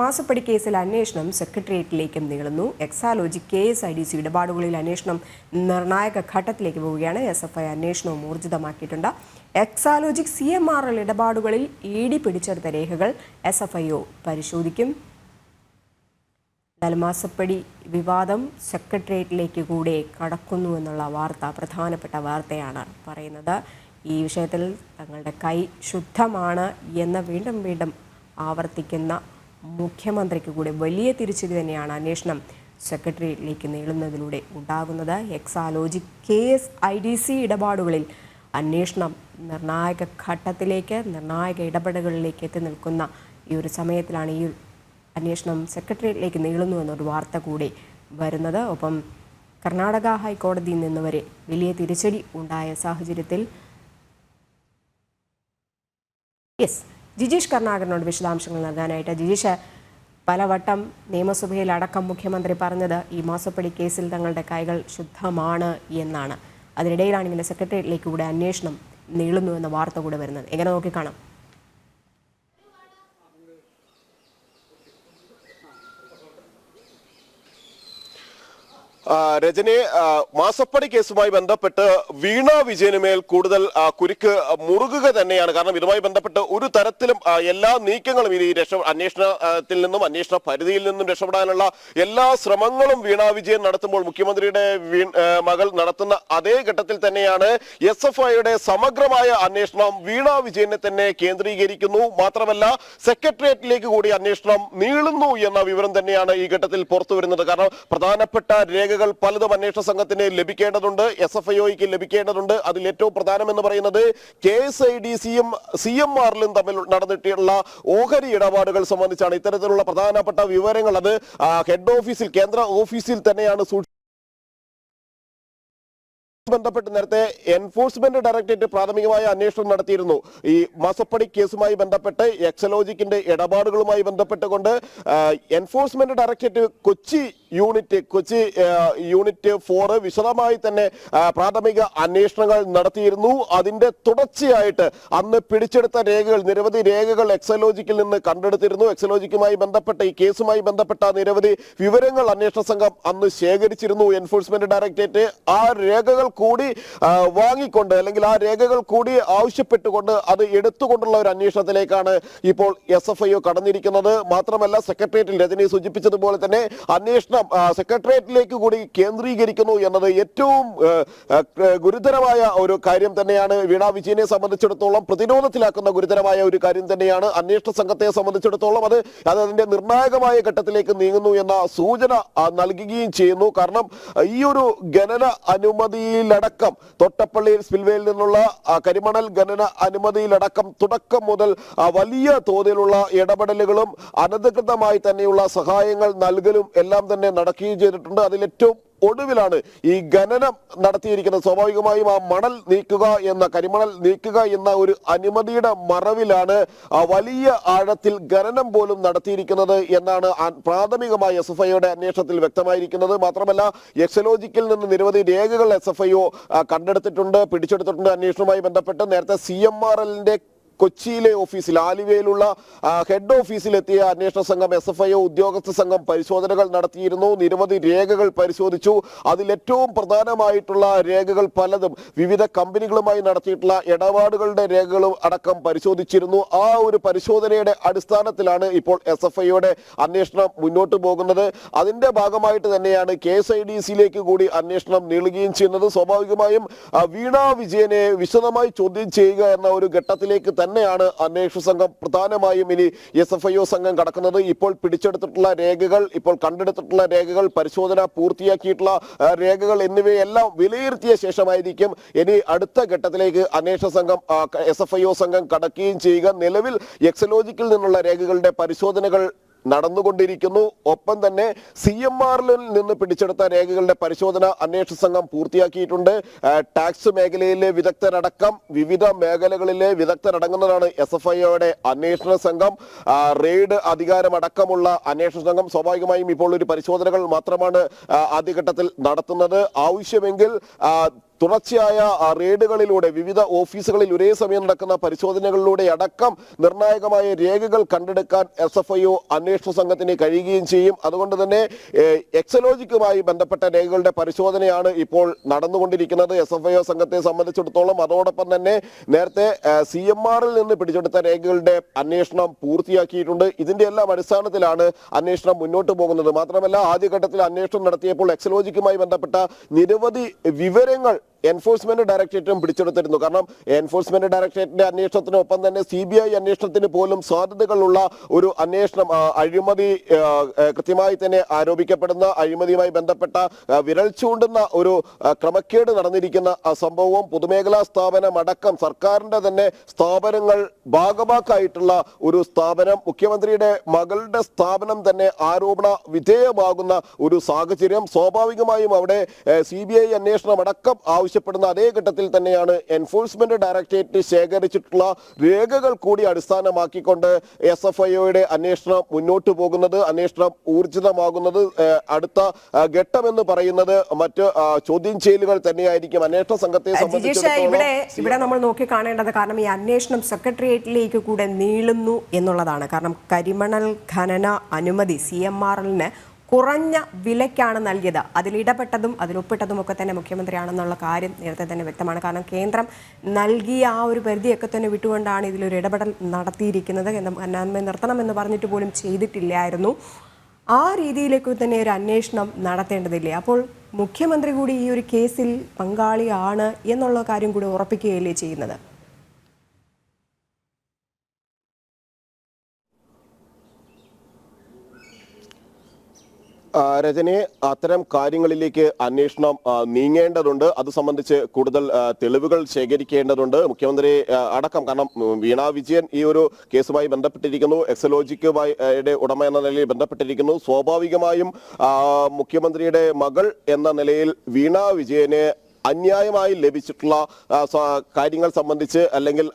മാസപ്പടി കേസിൽ അന്വേഷണം സെക്രട്ടേറിയറ്റിലേക്കും നീളുന്നു. Exalogic K S I D C ഇടപാടുകളിൽ അന്വേഷണം നിർണായക ഘട്ടത്തിലേക്ക് പോവുകയാണ്. എസ് എഫ് ഐ അന്വേഷണവും ഊർജിതമാക്കിയിട്ടുണ്ട്. Exalogic C M R L ഇടപാടുകളിൽ ഇ ഡി പിടിച്ചെടുത്ത രേഖകൾ എസ് എഫ് ഐ ഒ പരിശോധിക്കും. മാസപ്പടി വിവാദം സെക്രട്ടേറിയറ്റിലേക്ക് കൂടെ കടക്കുന്നു എന്നുള്ള വാർത്ത പ്രധാനപ്പെട്ട വാർത്തയാണ് പറയുന്നത്. ഈ വിഷയത്തിൽ തങ്ങളുടെ കൈ ശുദ്ധമാണ് എന്ന് വീണ്ടും വീണ്ടും ആവർത്തിക്കുന്ന മുഖ്യമന്ത്രിക്ക് കൂടെ വലിയ തിരിച്ചടി തന്നെയാണ് അന്വേഷണം സെക്രട്ടേറിയറ്റിലേക്ക് നീളുന്നതിലൂടെ ഉണ്ടാകുന്നത്. Exalogic K S I D C ഇടപാടുകളിൽ അന്വേഷണം നിർണായക ഘട്ടത്തിലേക്ക് നിർണായക ഇടപെടലുകളിലേക്ക് എത്തി നിൽക്കുന്ന ഈ ഒരു സമയത്തിലാണ് ഈ അന്വേഷണം സെക്രട്ടേറിയറ്റിലേക്ക് നീളുന്നു എന്നൊരു വാർത്ത കൂടി വരുന്നത്. ഒപ്പം കർണാടക ഹൈക്കോടതിയിൽ നിന്ന് വരെ വലിയ തിരിച്ചടി ഉണ്ടായ സാഹചര്യത്തിൽ യെസ് ജിജീഷ് കർണാകരനോട് വിശദാംശങ്ങൾ നൽകാനായിട്ട്. ജിജീഷ് പലവട്ടം നിയമസഭയിൽ അടക്കം മുഖ്യമന്ത്രി പറഞ്ഞത് ഈ മാസപ്പടി കേസിൽ തങ്ങളുടെ കൈകൾ ശുദ്ധമാണ് എന്നാണ്. അതിനിടയിലാണ് ഇങ്ങനെ സെക്രട്ടേറിയറ്റിലേക്ക് കൂടെ അന്വേഷണം നീളുന്നു എന്ന വാർത്ത കൂടെ വരുന്നത്. എങ്ങനെ നോക്കിക്കാണാം ആ, രജനി മാസപ്പടി കേസുമായി ബന്ധപ്പെട്ട് വീണ വിജയനുമേൽ കൂടുതൽ കുരുക്ക് മുറുകുക തന്നെയാണ്. കാരണം ഇതുമായി ബന്ധപ്പെട്ട് ഒരു തരത്തിലും എല്ലാ നീക്കങ്ങളും ഇനി രക്ഷ അന്വേഷണത്തിൽ നിന്നും അന്വേഷണ പരിധിയിൽ നിന്നും രക്ഷപ്പെടാനുള്ള എല്ലാ ശ്രമങ്ങളും വീണ വിജയൻ നടത്തുമ്പോൾ മുഖ്യമന്ത്രിയുടെ മകൾ നടത്തുന്ന അതേ ഘട്ടത്തിൽ തന്നെയാണ് എസ് എഫ് ഐയുടെ സമഗ്രമായ അന്വേഷണം വീണ വിജയനെ തന്നെ കേന്ദ്രീകരിക്കുന്നു. മാത്രമല്ല സെക്രട്ടേറിയറ്റിലേക്ക് കൂടി അന്വേഷണം നീളുന്നു എന്ന വിവരം തന്നെയാണ് ഈ ഘട്ടത്തിൽ പുറത്തു വരുന്നത് കാരണം പ്രധാനപ്പെട്ട രേഖകൾ പലതും അന്വേഷണ സംഘത്തിന് ലഭിക്കേണ്ടതുണ്ട്. എസ് എഫ് ഐഒക്ക് ലഭിക്കേണ്ടതുണ്ട്. അതിൽ ഏറ്റവും പ്രധാനമെന്ന് പറയുന്നത് കെ എസ് ഐ ഡി സിയും സി എം ആറിലും തമ്മിൽ നടന്നിട്ടുള്ള ഓഹരി ഇടപാടുകൾ സംബന്ധിച്ചാണ് ഇത്തരത്തിലുള്ള പ്രധാനപ്പെട്ട വിവരങ്ങൾ. അത് ഹെഡ് ഓഫീസിൽ കേന്ദ്ര ഓഫീസിൽ തന്നെയാണ് സൂക്ഷിച്ചത് ബന്ധപ്പെട്ട് നേരത്തെ എൻഫോഴ്സ്മെന്റ് ഡയറക്ടറേറ്റ് പ്രാഥമികമായ അന്വേഷണം നടത്തിയിരുന്നു. ഈ മാസപ്പടി കേസുമായി ബന്ധപ്പെട്ട് എക്സലോജിക്കിന്റെ ഇടപാടുകളുമായി ബന്ധപ്പെട്ടുകൊണ്ട് enforcement directorate Kochi unit Kochi unit four വിശദമായി തന്നെ പ്രാഥമിക അന്വേഷണങ്ങൾ നടത്തിയിരുന്നു. അതിന്റെ തുടർച്ചയായിട്ട് അന്ന് പിടിച്ചെടുത്ത രേഖകൾ നിരവധി രേഖകൾ എക്സലോജിക്കിൽ നിന്ന് കണ്ടെടുത്തിരുന്നു. എക്സലോജിക്കുമായി ബന്ധപ്പെട്ട ഈ കേസുമായി ബന്ധപ്പെട്ട നിരവധി വിവരങ്ങൾ അന്വേഷണ സംഘം അന്ന് ശേഖരിച്ചിരുന്നു. എൻഫോഴ്സ്മെന്റ് ഡയറക്ടറേറ്റ് ആ രേഖകൾ കൂടി വാങ്ങിക്കൊണ്ട് അല്ലെങ്കിൽ ആ രേഖകൾ കൂടി ആവശ്യപ്പെട്ടുകൊണ്ട് അത് എടുത്തുകൊണ്ടുള്ള ഒരു അന്വേഷണത്തിലേക്കാണ് ഇപ്പോൾ എസ് എഫ് ഐ കടന്നിരിക്കുന്നത്. മാത്രമല്ല സെക്രട്ടേറിയറ്റിൽ രജനി സൂചിപ്പിച്ചതുപോലെ തന്നെ അന്വേഷണം ആ, സെക്രട്ടേറിയറ്റിലേക്ക് കൂടി കേന്ദ്രീകരിക്കുന്നു എന്നത് ഏറ്റവും ഗുരുതരമായ ഒരു കാര്യം തന്നെയാണ്. വീണ വിജയനെ സംബന്ധിച്ചിടത്തോളം പ്രതിരോധത്തിലാക്കുന്ന ഗുരുതരമായ ഒരു കാര്യം തന്നെയാണ് അന്വേഷണ സംഘത്തെ സംബന്ധിച്ചിടത്തോളം അത് അത് അതിന്റെ നിർണായകമായ ഘട്ടത്തിലേക്ക് നീങ്ങുന്നു എന്ന സൂചന നൽകുകയും ചെയ്യുന്നു. കാരണം ഈ ഒരു ഖനന അനുമതിയിലടക്കം തൊട്ടപ്പള്ളി സ്പിൽവേയിൽ നിന്നുള്ള കരിമണൽ ഖനന അനുമതിയിലടക്കം തുടക്കം മുതൽ വലിയ തോതിലുള്ള ഇടപെടലുകളും അനധികൃതമായി തന്നെയുള്ള സഹായങ്ങൾ നൽകലും എല്ലാം തന്നെ നടക്കുകയും ചെയ്തിട്ടുണ്ട്. അതിൽ ഏറ്റവും ഒടുവിലാണ് ഈ ഖനനം നടത്തിയിരിക്കുന്നത്. സ്വാഭാവികമായും ആ മണൽ നീക്കുക എന്ന കരിമണൽ നീക്കുക എന്ന ഒരു അനുമതിയുടെ മറവിലാണ് വലിയ ആഴത്തിൽ ഖനനം പോലും നടത്തിയിരിക്കുന്നത് എന്നാണ് പ്രാഥമികമായി എസ് എഫ് ഐയുടെ അന്വേഷണത്തിൽ വ്യക്തമായിരിക്കുന്നത്. മാത്രമല്ല എക്സലോജിക്കിൽ നിന്ന് നിരവധി രേഖകൾ എസ് എഫ് ഐ കണ്ടെടുത്തിട്ടുണ്ട് പിടിച്ചെടുത്തിട്ടുണ്ട്. അന്വേഷണവുമായി ബന്ധപ്പെട്ട് നേരത്തെ സി എം ആർ എല്ലിന്റെ കൊച്ചിയിലെ ഓഫീസിൽ ആലുവയിലുള്ള ഹെഡ് ഓഫീസിലെത്തിയ അന്വേഷണ സംഘം എസ് എഫ് ഐ ഉദ്യോഗസ്ഥ സംഘം പരിശോധനകൾ നടത്തിയിരുന്നു. നിരവധി രേഖകൾ പരിശോധിച്ചു. അതിൽ ഏറ്റവും പ്രധാനമായിട്ടുള്ള രേഖകൾ പലതും വിവിധ കമ്പനികളുമായി നടത്തിയിട്ടുള്ള ഇടപാടുകളുടെ രേഖകളും അടക്കം പരിശോധിച്ചിരുന്നു. ആ ഒരു പരിശോധനയുടെ അടിസ്ഥാനത്തിലാണ് ഇപ്പോൾ എസ് എഫ് ഐയുടെ അന്വേഷണം മുന്നോട്ട് പോകുന്നത്. അതിന്റെ ഭാഗമായിട്ട് തന്നെയാണ് കെ എസ് ഐ ഡി സിയിലേക്ക് കൂടി അന്വേഷണം നീളുകയും ചെയ്യുന്നത്. സ്വാഭാവികമായും വീണ വിജയനെ വിശദമായി ചോദ്യം ചെയ്യുക എന്ന ഒരു ഘട്ടത്തിലേക്ക് തന്നെയാണ് അന്വേഷണ സംഘം പ്രധാനമായും ഇനി എസ് എഫ് ഐ ഒ സംഘം കടക്കുന്നത്. ഇപ്പോൾ പിടിച്ചെടുത്തിട്ടുള്ള രേഖകൾ ഇപ്പോൾ കണ്ടെടുത്തിട്ടുള്ള രേഖകൾ പരിശോധന പൂർത്തിയാക്കിയിട്ടുള്ള രേഖകൾ എന്നിവയെല്ലാം വിലയിരുത്തിയ ശേഷമായിരിക്കും ഇനി അടുത്ത ഘട്ടത്തിലേക്ക് അന്വേഷണ സംഘം എസ് എഫ് ഐ ഒ സംഘം കടക്കുകയും ചെയ്യുക. നിലവിൽ എക്സലോജിക്കിൽ നിന്നുള്ള രേഖകളുടെ പരിശോധനകൾ നടന്നുകൊണ്ടിരിക്കുന്നു. ഒപ്പം തന്നെ സി എം ആറിൽ നിന്ന് പിടിച്ചെടുത്ത രേഖകളുടെ പരിശോധന അന്വേഷണ സംഘം പൂർത്തിയാക്കിയിട്ടുണ്ട്. ടാക്സ് മേഖലയിലെ വിദഗ്ധരടക്കം വിവിധ മേഖലകളിലെ വിദഗ്ധരടങ്ങുന്നതാണ് എസ് എഫ് ഐയുടെ അന്വേഷണ സംഘം. റെയ്ഡ് അധികാരമടക്കമുള്ള അന്വേഷണ സംഘം സ്വാഭാവികമായും ഇപ്പോൾ ഒരു പരിശോധനകൾ മാത്രമാണ് ആദ്യഘട്ടത്തിൽ നടത്തുന്നത്. ആവശ്യമെങ്കിൽ തുടർച്ചയായ റെയ്ഡുകളിലൂടെ വിവിധ ഓഫീസുകളിൽ ഒരേ സമയം നടക്കുന്ന പരിശോധനകളിലൂടെ അടക്കം നിർണായകമായ രേഖകൾ കണ്ടെടുക്കാൻ എസ് എഫ് ഐ ഒ അന്വേഷണ സംഘത്തിന് കഴിയുകയും ചെയ്യും. അതുകൊണ്ട് തന്നെ എക്സലോജിക്കുമായി ബന്ധപ്പെട്ട രേഖകളുടെ പരിശോധനയാണ് ഇപ്പോൾ നടന്നുകൊണ്ടിരിക്കുന്നത്. എസ് എഫ് ഐ ഒ സംഘത്തെ സംബന്ധിച്ചിടത്തോളം അതോടൊപ്പം തന്നെ നേരത്തെ സി എം ആറിൽ നിന്ന് പിടിച്ചെടുത്ത രേഖകളുടെ അന്വേഷണം പൂർത്തിയാക്കിയിട്ടുണ്ട്. ഇതിന്റെ എല്ലാം അടിസ്ഥാനത്തിലാണ് അന്വേഷണം മുന്നോട്ട് പോകുന്നത്. മാത്രമല്ല ആദ്യഘട്ടത്തിൽ അന്വേഷണം നടത്തിയപ്പോൾ എക്സലോജിക്കുമായി ബന്ധപ്പെട്ട നിരവധി വിവരങ്ങൾ എൻഫോഴ്സ്മെന്റ് ഡയറക്ടറേറ്റും പിടിച്ചെടുത്തിരുന്നു. കാരണം എൻഫോഴ്സ്മെന്റ് ഡയറക്ടറേറ്റിന്റെ അന്വേഷണത്തിനൊപ്പം തന്നെ സി ബി ഐ അന്വേഷണത്തിന് പോലും സാധ്യതകളുള്ള ഒരു അന്വേഷണം അഴിമതി കൃത്യമായി തന്നെ ആരോപിക്കപ്പെടുന്ന അഴിമതിയുമായി ബന്ധപ്പെട്ട വിരൽ ചൂണ്ടുന്ന ഒരു ക്രമക്കേട് നടന്നിരിക്കുന്ന സംഭവവും പൊതുമേഖലാ സ്ഥാപനം അടക്കം സർക്കാരിന്റെ തന്നെ സ്ഥാപനങ്ങൾ ഭാഗമാക്കായിട്ടുള്ള ഒരു സ്ഥാപനം മുഖ്യമന്ത്രിയുടെ മകളുടെ സ്ഥാപനം തന്നെ ആരോപണ വിധേയമാകുന്ന ഒരു സാഹചര്യം സ്വാഭാവികമായും അവിടെ സി ബി ഐ അന്വേഷണം അടക്കം ആവശ്യപ്പെടുന്ന അതേ ഘട്ടത്തിൽ തന്നെയാണ് എൻഫോഴ്സ്മെന്റ് ഡയറക്ടറേറ്റ് ശേഖരിച്ചിട്ടുള്ള രേഖകൾ കൂടി അടിസ്ഥാനമാക്കിക്കൊണ്ട് എസ് എഫ് ഐയുടെ അന്വേഷണം മുന്നോട്ട് പോകുന്നത് അന്വേഷണം ഊർജിതമാകുന്നത് അടുത്ത ഘട്ടം എന്ന് പറയുന്നത് മറ്റ് ചോദ്യം ചെയ്യലുകൾ തന്നെയായിരിക്കും. അന്വേഷണ സംഘത്തെ ഇവിടെ ഇവിടെ നമ്മൾ നോക്കി കാണേണ്ടത് കാരണം ഈ അന്വേഷണം സെക്രട്ടേറിയറ്റിലേക്ക് കൂടെ നീളുന്നു എന്നുള്ളതാണ്. കാരണം കരിമണൽ ഖനന അനുമതി സി എം ആർ എല്ലിന് കുറഞ്ഞ വിലയ്ക്കാണ് നൽകിയത്. അതിലിടപെട്ടതും അതിലൊപ്പിട്ടതും ഒക്കെ തന്നെ മുഖ്യമന്ത്രിയാണെന്നുള്ള കാര്യം നേരത്തെ തന്നെ വ്യക്തമാണ്. കാരണം കേന്ദ്രം നൽകിയ ആ ഒരു പരിധിയൊക്കെ തന്നെ വിട്ടുകൊണ്ടാണ് ഇതിലൊരു ഇടപെടൽ നടത്തിയിരിക്കുന്നത്. അന്നാന്മ നിർത്തണമെന്ന് പറഞ്ഞിട്ട് പോലും ചെയ്തിട്ടില്ലായിരുന്നു. ആ രീതിയിലേക്ക് തന്നെ ഒരു അന്വേഷണം നടത്തേണ്ടതില്ലേ? അപ്പോൾ മുഖ്യമന്ത്രി കൂടി ഈ ഒരു കേസിൽ പങ്കാളിയാണ് എന്നുള്ള കാര്യം കൂടി ഉറപ്പിക്കുകയല്ലേ ചെയ്യുന്നത്? രജനി അത്തരം കാര്യങ്ങളിലേക്ക് അന്വേഷണം നീങ്ങേണ്ടതുണ്ട്. അത് സംബന്ധിച്ച് കൂടുതൽ തെളിവുകൾ ശേഖരിക്കേണ്ടതുണ്ട്. മുഖ്യമന്ത്രി അടക്കം. കാരണം വീണ വിജയൻ ഈ ഒരു കേസുമായി ബന്ധപ്പെട്ടിരിക്കുന്നു. എക്സലോജിക്കുമായി ഉടമ എന്ന നിലയിൽ ബന്ധപ്പെട്ടിരിക്കുന്നു. സ്വാഭാവികമായും മുഖ്യമന്ത്രിയുടെ മകൾ എന്ന നിലയിൽ വീണ വിജയന് അന്യായമായി ലഭിച്ചിട്ടുള്ള കാര്യങ്ങൾ സംബന്ധിച്ച് അല്ലെങ്കിൽ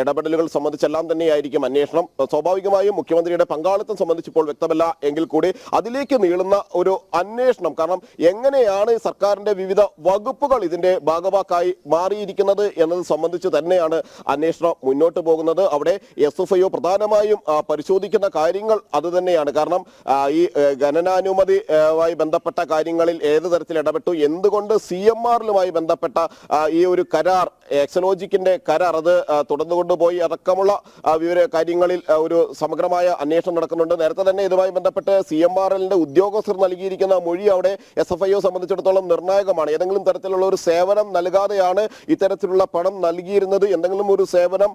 ഇടപെടലുകൾ സംബന്ധിച്ചെല്ലാം തന്നെയായിരിക്കും അന്വേഷണം. സ്വാഭാവികമായും മുഖ്യമന്ത്രിയുടെ പങ്കാളിത്തം സംബന്ധിച്ചിപ്പോൾ വ്യക്തമല്ല എങ്കിൽ കൂടി അതിലേക്ക് നീളുന്ന ഒരു അന്വേഷണം. കാരണം എങ്ങനെയാണ് സർക്കാരിന്റെ വിവിധ വകുപ്പുകൾ ഇതിന്റെ ഭാഗമാക്കായി മാറിയിരിക്കുന്നത് എന്നത് സംബന്ധിച്ച് തന്നെയാണ് അന്വേഷണം മുന്നോട്ട് പോകുന്നത്. അവിടെ എസ് എഫ് ഐ പ്രധാനമായും പരിശോധിക്കുന്ന കാര്യങ്ങൾ അത് തന്നെയാണ്. കാരണം ഈ ഏ, ഖനനാനുമതിയുമായി ബന്ധപ്പെട്ട കാര്യങ്ങളിൽ ഏത് തരത്തിൽ ഇടപെട്ടു? എന്തുകൊണ്ട് സി എം ആറിലുമായി ബന്ധപ്പെട്ട ഈ ഒരു കരാർ എക്സലോജിക്കിന്റെ കരാർ അത് തുടർന്നു കൊണ്ടുപോയി അടക്കമുള്ള വിവര കാര്യങ്ങളിൽ ഒരു സമഗ്രമായ അന്വേഷണം നടക്കുന്നുണ്ട്. നേരത്തെ തന്നെ ഇതുമായി ബന്ധപ്പെട്ട് സി എം ആർ എല്ലിന്റെ ഉദ്യോഗസ്ഥർ നൽകിയിരിക്കുന്ന മൊഴി അവിടെ എസ് എഫ് ഐ ഒ സംബന്ധിച്ചിടത്തോളം നിർണായകമാണ്. ഏതെങ്കിലും തരത്തിലുള്ള ഒരു സേവനം നൽകാതെയാണ് ഇത്തരത്തിലുള്ള പണം നൽകിയിരുന്നത്. എന്തെങ്കിലും ഒരു സേവനം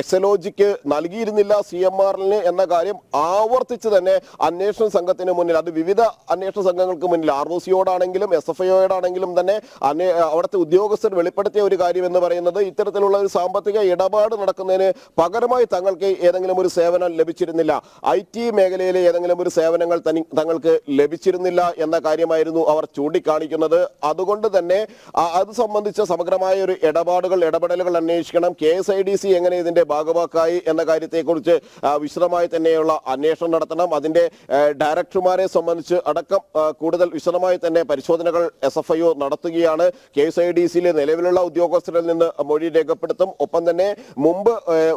എക്സലോജിക്ക് നൽകിയിരുന്നില്ല സി എം ആർ എല്ലിന് എന്ന കാര്യം ആവർത്തിച്ച് തന്നെ അന്വേഷണ സംഘത്തിന് മുന്നിൽ അത് വിവിധ അന്വേഷണ സംഘങ്ങൾക്ക് മുന്നിൽ ആർ ഒ സിയോടാണെങ്കിലും എസ് എഫ് ഐ ഒയോടാണെങ്കിലും തന്നെ അന്വേ- അവിടുത്തെ ഉദ്യോഗസ്ഥർ വെളിപ്പെടുത്തിയ ഒരു കാര്യം എന്ന് പറയുന്നത് ഇത്തരത്തിലുള്ള ഒരു സാമ്പത്തിക ഇടപാട് നടക്കുന്നതിന് പകരമായി തങ്ങൾക്ക് ഏതെങ്കിലും ഒരു സേവനം ലഭിച്ചിരുന്നില്ല. ഐ ടി മേഖലയിലെ ഏതെങ്കിലും ഒരു സേവനങ്ങൾ തങ്ങൾക്ക് ലഭിച്ചിരുന്നില്ല എന്ന കാര്യമായിരുന്നു അവർ ചൂണ്ടിക്കാണിക്കുന്നത്. അതുകൊണ്ട് തന്നെ അത് സംബന്ധിച്ച സമഗ്രമായ ഒരു ഇടപാടുകൾ ഇടപെടലുകൾ അന്വേഷിക്കണം. K S I D C എങ്ങനെ ഇതിന്റെ ഭാഗമാക്കായി എന്ന കാര്യത്തെക്കുറിച്ച് വിശദമായി തന്നെയുള്ള അന്വേഷണം നടത്തണം. അതിന്റെ ഡയറക്ടർമാരെ സംബന്ധിച്ച് അടക്കം കൂടുതൽ വിശദമായി തന്നെ പരിശോധനകൾ എസ് എഫ് ഐ ഒ നടത്തുകയാണ് കെ എസ് ഐ ഡി സിയിലെ നിലവിലുള്ള ഉദ്യോഗസ്ഥരിൽ നിന്ന് മൊഴി രേഖപ്പെടുത്തും. ഒപ്പം തന്നെ മുമ്പ്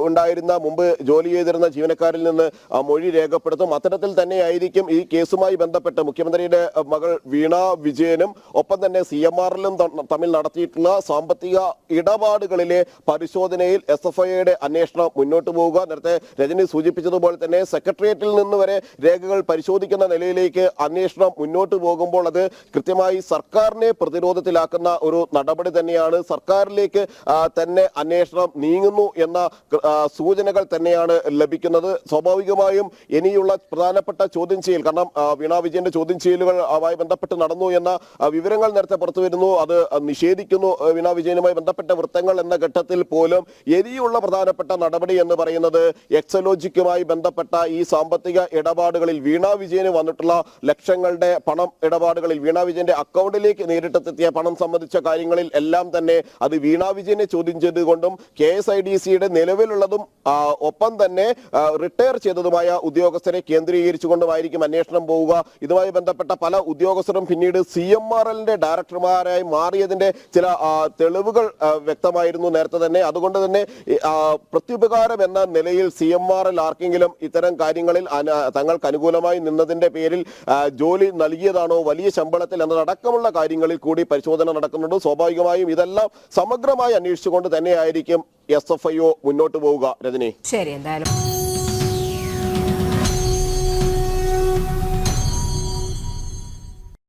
ഉണ്ടായിരുന്ന മുമ്പ് ജോലി ചെയ്തിരുന്ന ജീവനക്കാരിൽ നിന്ന് മൊഴി രേഖപ്പെടുത്തും. അത്തരത്തിൽ തന്നെയായിരിക്കും ഈ കേസുമായി ബന്ധപ്പെട്ട് മുഖ്യമന്ത്രിയുടെ മകൾ വീണ വിജയനും ഒപ്പം തന്നെ സി എം ആറിലും തമ്മിൽ നടത്തിയിട്ടുള്ള സാമ്പത്തിക ഇടപാടുകളിലെ പരിശോധനയിൽ എസ് എഫ് ഐയുടെ അന്വേഷണം മുന്നോട്ട് പോവുക. നേരത്തെ രജനി സൂചിപ്പിച്ചതുപോലെ തന്നെ സെക്രട്ടേറിയറ്റിൽ നിന്ന് വരെ രേഖകൾ പരിശോധിക്കുന്ന നിലയിലേക്ക് അന്വേഷണം മുന്നോട്ട് പോകുമ്പോൾ അത് കൃത്യമായി സർക്കാരിനെ പ്രതിരോധത്തിലാക്കുന്ന ഒരു നടപടി തന്നെയാണ്. സർക്കാരിലേക്ക് തന്നെ അന്വേഷണം നീങ്ങുന്നു എന്ന സൂചനകൾ തന്നെയാണ് ലഭിക്കുന്നത്. സ്വാഭാവികമായും ഇനിയുള്ള പ്രധാനപ്പെട്ട ചോദ്യം ചെയ്യൽ കാരണം വീണാ വിജയന്റെ ചോദ്യം ചെയ്യലുകൾ ആയി ബന്ധപ്പെട്ട് നടന്നു എന്ന വിവരങ്ങൾ നേരത്തെ പുറത്തു വരുന്നു. അത് നിഷേധിക്കുന്നു വീണ വിജയനുമായി ബന്ധപ്പെട്ട വൃത്തങ്ങൾ എന്ന ഘട്ടത്തിൽ പോലും ഇനിയുള്ള പ്രധാനപ്പെട്ട നടപടി എന്ന് പറയുന്നത് എക്സലോജിക്കുമായി ബന്ധപ്പെട്ട ഈ സാമ്പത്തിക ഇടപാടുകളിൽ വീണ വിജയന് വന്നിട്ടുള്ള ലക്ഷങ്ങളുടെ പണം ഇടപാടുകളിൽ വീണ വിജയന്റെ അക്കൗണ്ടിലേക്ക് നേരിട്ടെത്തിയ പണം സംബന്ധിച്ച കാര്യങ്ങളിൽ എല്ലാം തന്നെ അത് വീണാ വിജയനെ ചോദ്യം ചെയ്തുകൊണ്ടും കെ എസ് ഐ ഡി സിയുടെ നിലവിലുള്ളതും ഒപ്പം തന്നെ റിട്ടയർ ചെയ്തതുമായ ഉദ്യോഗസ്ഥരെ കേന്ദ്രീകരിച്ചുകൊണ്ടുമായിരിക്കും അന്വേഷണം പോവുക. ഇതുമായി ബന്ധപ്പെട്ട പല ഉദ്യോഗസ്ഥരും പിന്നീട് സി എം ആർ എല്ലിന്റെ ഡയറക്ടർമാരായി മാറിയതിന്റെ ചില തെളിവുകൾ വ്യക്തമായിരുന്നു നേരത്തെ തന്നെ. അതുകൊണ്ട് തന്നെ പ്രത്യുപകാരം എന്ന നിലയിൽ സി എം ആർ എൽ ആർക്കെങ്കിലും ഇത്തരം കാര്യങ്ങളിൽ തങ്ങൾക്ക് അനുകൂലമായി നിന്നതിന്റെ പേരിൽ ജോലി നൽകിയതാണോ വലിയ ശമ്പളത്തിൽ എന്നതടക്കമുള്ള കാര്യങ്ങളിൽ കൂടി പരിശോധന നടക്കുന്നുണ്ട്. സ്വാഭാവികമായും ഇതെല്ലാം സമഗ്രമായി അന്വേഷിച്ചുകൊണ്ട് തന്നെയായിരിക്കും എസ് എഫ് ഐ ഒ മുന്നോട്ട് പോവുക രജനി. ശരി എന്തായാലും.